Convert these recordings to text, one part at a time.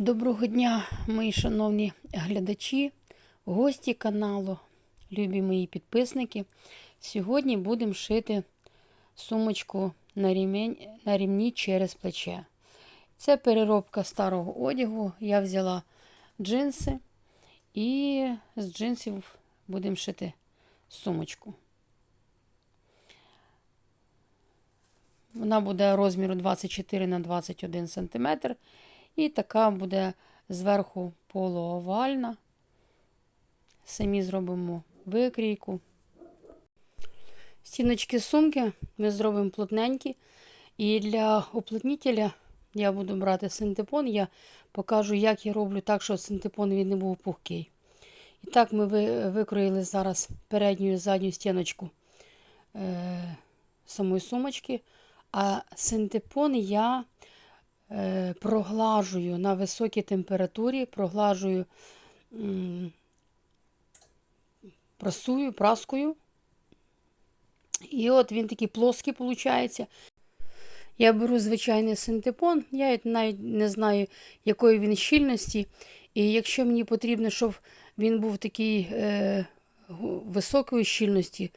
Доброго дня, мої шановні глядачі, гості каналу, любі мої підписники. Сьогодні будемо шити сумочку на, рімень, на рівні через плече. Це переробка старого одягу. Я взяла джинси і з джинсів будемо шити сумочку. Вона буде розміру 24 на 21 см. І така буде зверху полуовальна. Самі зробимо викрійку. Стіночки сумки ми зробимо плотненькі. І для уплотнителя я буду брати синтепон. Я покажу, як я роблю так, щоб синтепон він не був пухкий. І так ми викроїли зараз передню і задню стіночку е, самої сумочки. А синтепон я проглажую на високій температурі, проглажую, прасую, праскою. І от він такий плоский виходить. Я беру звичайний синтепон, я навіть не знаю, якої він щільності. І якщо мені потрібно, щоб він був такий е, високої щільності,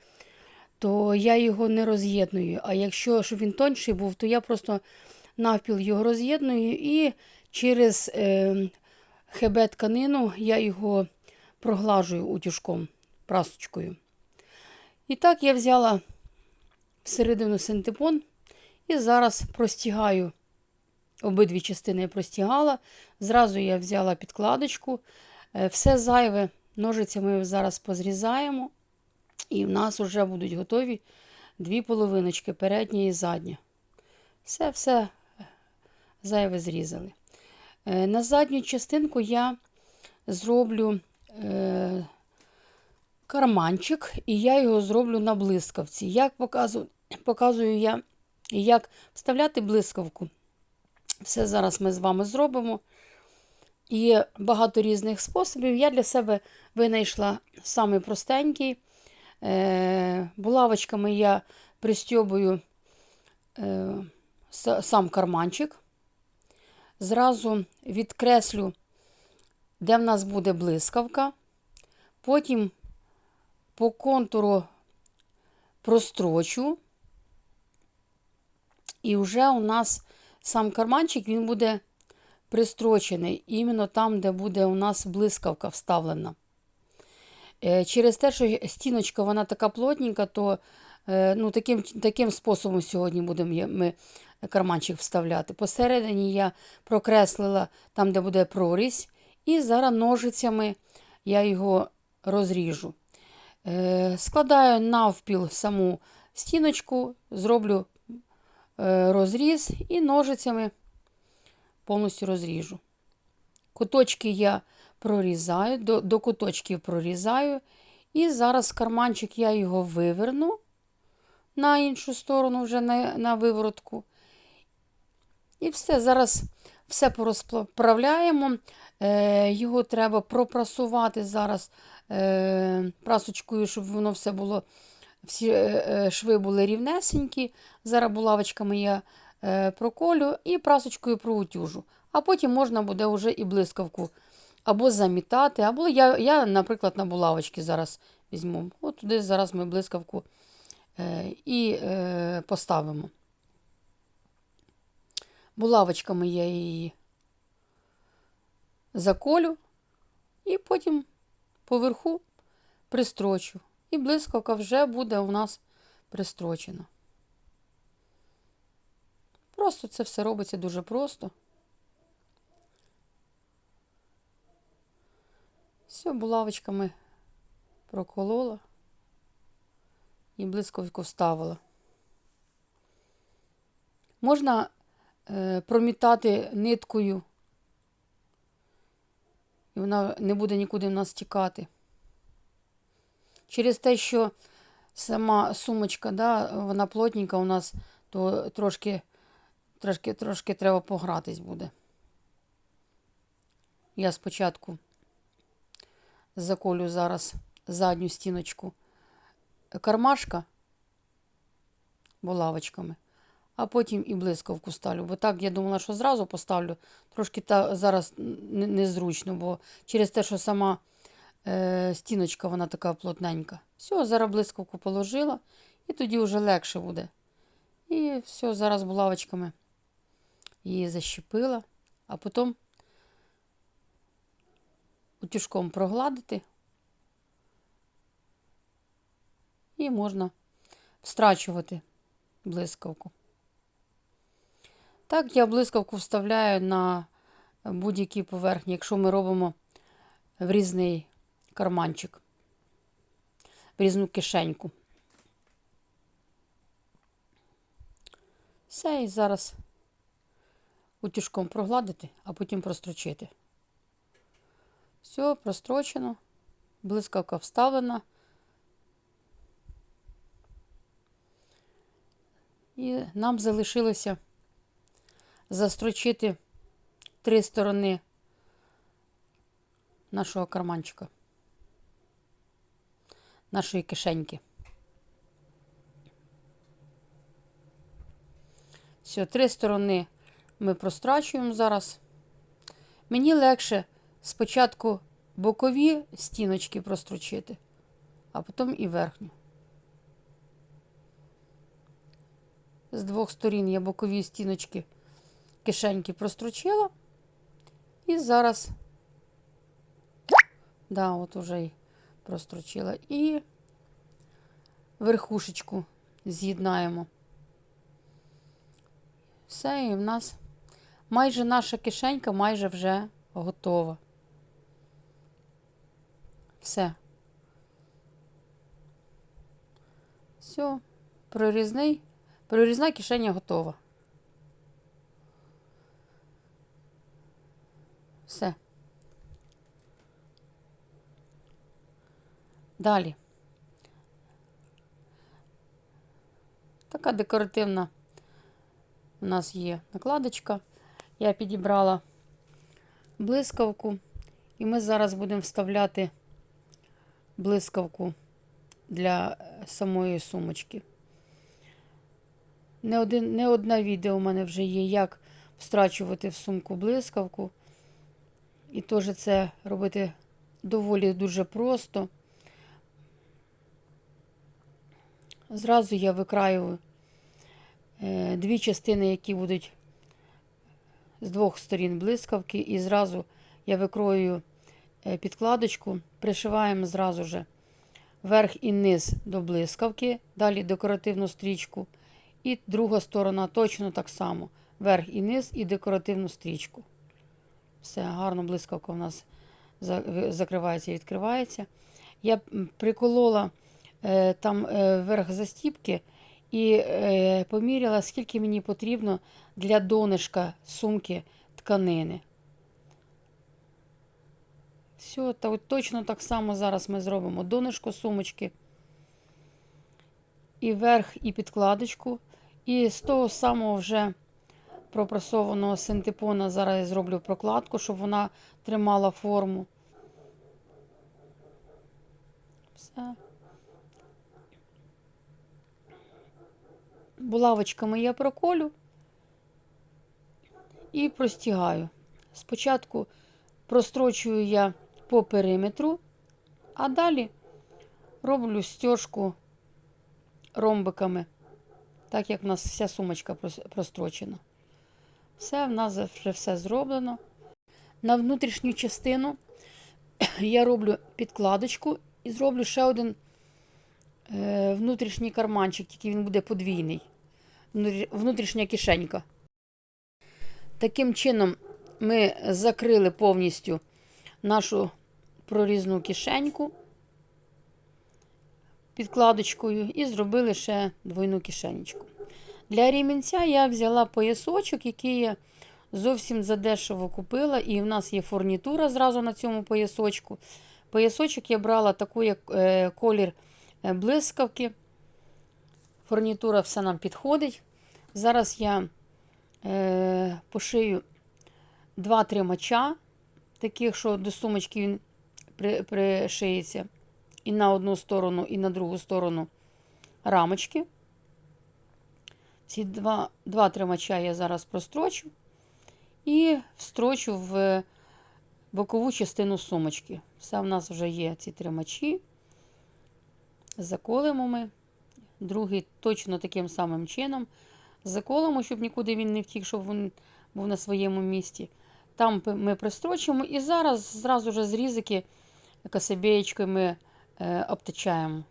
то я його не роз'єдную. А якщо щоб він тонший був, то я просто навпіл його роз'єдную і через е, хебе тканину я його проглажую утюжком, прасочкою. І так я взяла всередину синтепон і зараз простігаю. Обидві частини я простігала. Зразу я взяла підкладочку. Е, все зайве ножицями зараз позрізаємо. І в нас вже будуть готові дві половиночки, передня і задня. Все-все зайве зрізали. Е, на задню частинку я зроблю е, карманчик, і я його зроблю на блискавці. Як показую, показую я, як вставляти блискавку. Все зараз ми з вами зробимо. Є багато різних способів. Я для себе винайшла самий простенький. Е, булавочками я пристьобую сам карманчик. Зразу відкреслю, де в нас буде блискавка. Потім по контуру прострочу. І вже у нас сам карманчик він буде пристрочений іменно там, де буде у нас блискавка вставлена. Е, через те, що стіночка вона така плотненька, то е, ну, таким таким способом сьогодні будемо ми карманчик вставляти. Посередині я прокреслила там, де буде прорізь, і зараз ножицями я його розріжу. Е, складаю навпіл саму стіночку, зроблю розріз і ножицями повністю розріжу. Куточки я прорізаю, до до куточків прорізаю. І зараз карманчик я його виверну на іншу сторону, вже на на виворотку. І все, зараз все порозправляємо. Е, Його треба пропрасувати зараз е, прасочкою, щоб воно все було, всі е, е шви були рівнесенькі. Зараз булавочками я е, проколю і прасочкою проутюжу. А потім можна буде вже і блискавку або замітати, або я, я наприклад, на булавочки зараз візьму. От туди зараз ми блискавку е, і е, поставимо. Булавочками я її заколю і потім поверху пристрочу. І блискавка вже буде у нас пристрочена. Просто це все робиться дуже просто. Все, булавочками проколола і блискавку вставила. Можна промітати ниткою, і вона не буде нікуди в нас тікати. Через те, що сама сумочка, да, вона плотненька у нас, то трошки, трошки, трошки треба погратись буде. Я спочатку заколю зараз задню стіночку кармашка булавочками, а потім і блискавку ставлю. Бо так я думала, що зразу поставлю. Трошки та, зараз незручно, бо через те, що сама е, стіночка вона така плотненька. Все, зараз блискавку положила, і тоді вже легше буде. І все, зараз булавочками її защепила, а потім утюжком прогладити. І можна встрачувати блискавку. Так, я блискавку вставляю на будь-якій поверхні, якщо ми робимо в різний карманчик, в різну кишеньку. Все, і зараз утюжком прогладити, а потім прострочити. Все, прострочено, блискавка вставлена. І нам залишилося застрочити три сторони нашого карманчика, нашої кишеньки. Все, три сторони ми прострачуємо зараз. Мені легше спочатку бокові стіночки прострочити, а потім і верхню. З двох сторін я бокові стіночки кишеньки прострочила. І зараз, да, от уже й прострочила. І верхушечку з'єднаємо. Все, і в нас майже наша кишенька майже вже готова. Все. Все, прорізний. Прорізна кишеня готова. Все. Далі. Така декоративна у нас є накладочка. Я підібрала блискавку, і ми зараз будемо вставляти блискавку для самої сумочки. Не, один, не одне відео у мене вже є, як встрачувати в сумку блискавку. І теж це робити доволі дуже просто. Зразу я викраю е, дві частини, які будуть з двох сторін блискавки, і зразу я викрою е, підкладочку, пришиваємо зразу же верх і низ до блискавки, далі декоративну стрічку. І друга сторона точно так само. Верх і низ, і декоративну стрічку. Все, гарно блискавка у нас закривається і відкривається. Я приколола там е, верх застіпки і е, поміряла, скільки мені потрібно для донишка сумки тканини. Все, та от точно так само зараз ми зробимо донишко сумочки. І верх, і підкладочку. І з того самого вже пропресованого синтепона зараз я зроблю прокладку, щоб вона тримала форму. Все. Булавочками я проколю і простігаю. Спочатку прострочую я по периметру, а далі роблю стяжку ромбиками так як в нас вся сумочка прострочена. Все, в нас вже все зроблено. На внутрішню частину я роблю підкладочку і зроблю ще один е, внутрішній карманчик, тільки він буде подвійний. Внутрішня кишенька. Таким чином, ми закрили повністю нашу прорізну кишеньку підкладочкою і зробили ще двойну кишенечку. Для рімінця я взяла поясочок, який я зовсім задешево купила, і в нас є фурнітура зразу на цьому поясочку. Поясочок я брала таку, як е, колір е, блискавки. Фурнітура все нам підходить. Зараз я е, пошию два тримача, таких, що до сумочки він пришиється і на одну сторону, і на другу сторону рамочки. ці два, два тримача я зараз прострочу і встрочу в бокову частину сумочки. Все в нас вже є ці тримачі. Заколимо ми. Другий точно таким самим чином. Заколимо, щоб нікуди він не втік, щоб він був на своєму місці. Там ми пристрочимо і зараз зразу ж зрізики кособієчкою ми е, обтачаємо.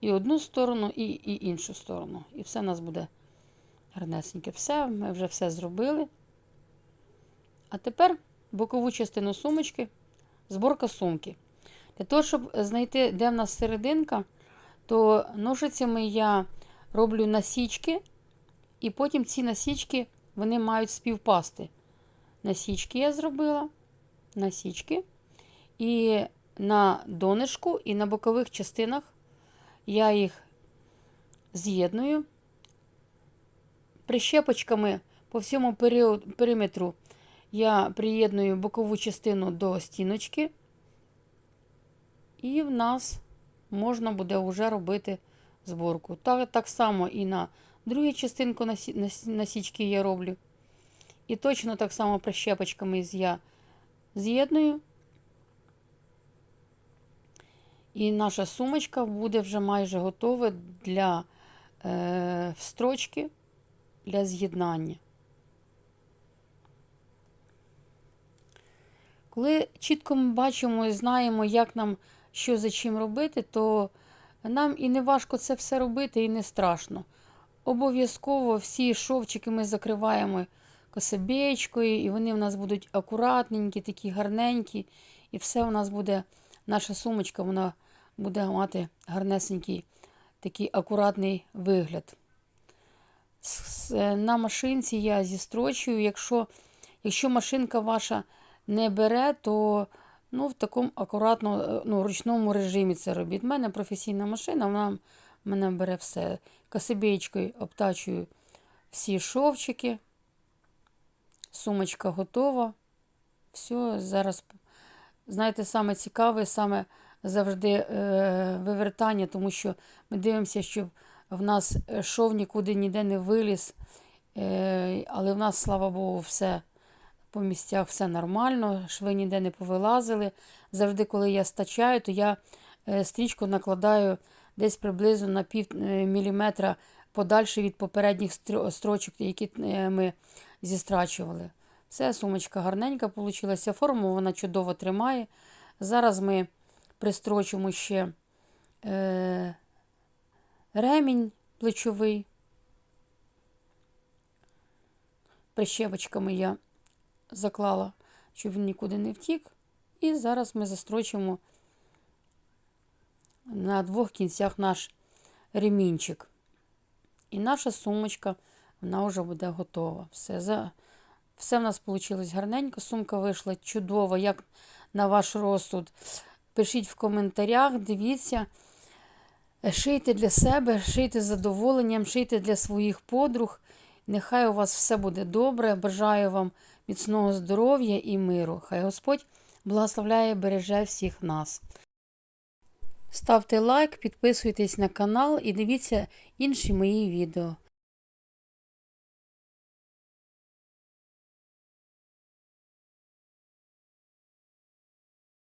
І одну сторону, і, і іншу сторону. І все у нас буде гарнесеньке. Все, ми вже все зробили. А тепер бокову частину сумочки, зборка сумки. Для того, щоб знайти, де в нас серединка, то ножицями я роблю насічки, і потім ці насічки вони мають співпасти. Насічки я зробила, насічки. І на донишку, і на бокових частинах я їх з'єдную. Прищепочками по всьому периметру я приєдную бокову частину до стіночки, і в нас можна буде вже робити зборку. Так, так само і на другу частинку насі- нас- насічки я роблю. І точно так само прищепочками я з'єдную. І наша сумочка буде вже майже готова для е, встрочки, для з'єднання. Коли чітко ми бачимо і знаємо, як нам що за чим робити, то нам і не важко це все робити, і не страшно. Обов'язково всі шовчики ми закриваємо кособєчкою, і вони в нас будуть акуратненькі, такі гарненькі, і все у нас буде, наша сумочка, вона буде мати гарнесенький такий акуратний вигляд. С- На машинці я зістрочую. Якщо, якщо машинка ваша не бере, то ну, в такому акуратно е, ну, ручному режимі це робіть. У мене професійна машина, вона мене бере все. Косибєчкою обтачую всі шовчики. Сумочка готова. Все, зараз, знаєте, саме цікаве, саме завжди е, вивертання, тому що ми дивимося, щоб в нас е, шов нікуди ніде не виліз. Е, але в нас, слава Богу, все по місцях все нормально, шви ніде не повилазили. Завжди, коли я стачаю, то я е, стрічку накладаю десь приблизно на пів е, міліметра подальше від попередніх стро- строчок, які е, ми зістрачували. Все, сумочка гарненька вийшла. Форму вона чудово тримає. Зараз ми пристрочимо ще е, ремінь плечовий. Прищепочками я заклала, щоб він нікуди не втік. І зараз ми застрочимо на двох кінцях наш ремінчик. І наша сумочка, вона вже буде готова. Все, за... Все в нас вийшло гарненько. Сумка вийшла чудова, як на ваш розсуд. Пишіть в коментарях, дивіться. Шийте для себе, шийте з задоволенням, шийте для своїх подруг. Нехай у вас все буде добре. Бажаю вам міцного здоров'я і миру. Хай Господь благословляє, береже всіх нас. Ставте лайк, підписуйтесь на канал і дивіться інші мої відео.